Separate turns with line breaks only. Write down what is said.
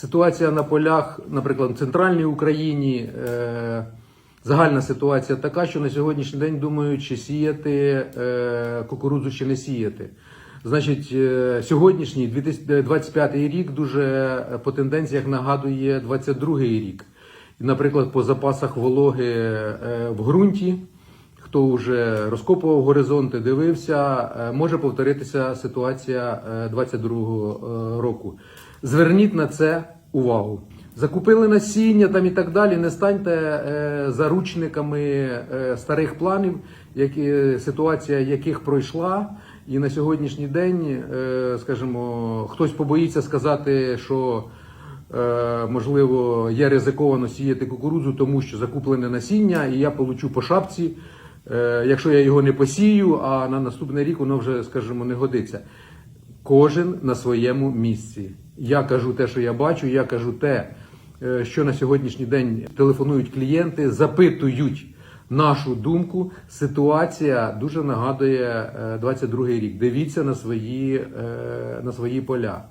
Ситуація на полях, наприклад, в центральній Україні, е, загальна ситуація така, що на сьогоднішній день думають, чи сіяти е, кукурудзу, чи не сіяти. Значить, е, сьогоднішній 2025 рік дуже по тенденціях нагадує 22 рік. Наприклад, по запасах вологи е, в ґрунті, хто вже розкопував горизонти, дивився, е, може повторитися ситуація е, 22-го року. Зверніть на це увагу. Закупили насіння там і так далі. Не станьте е, заручниками е, старих планів, які, ситуація яких пройшла. І на сьогоднішній день, е, скажімо, хтось побоїться сказати, що Е, можливо, є ризиковано сіяти кукурудзу, тому що закуплене насіння, і я получу по шапці, е, якщо я його не посію, а на наступний рік воно вже, скажімо, не годиться. Кожен на своєму місці. Я кажу те, що я бачу, я кажу те, е, що на сьогоднішній день телефонують клієнти, запитують нашу думку. Ситуація дуже нагадує е, 22 рік. Дивіться на свої, е, на свої поля.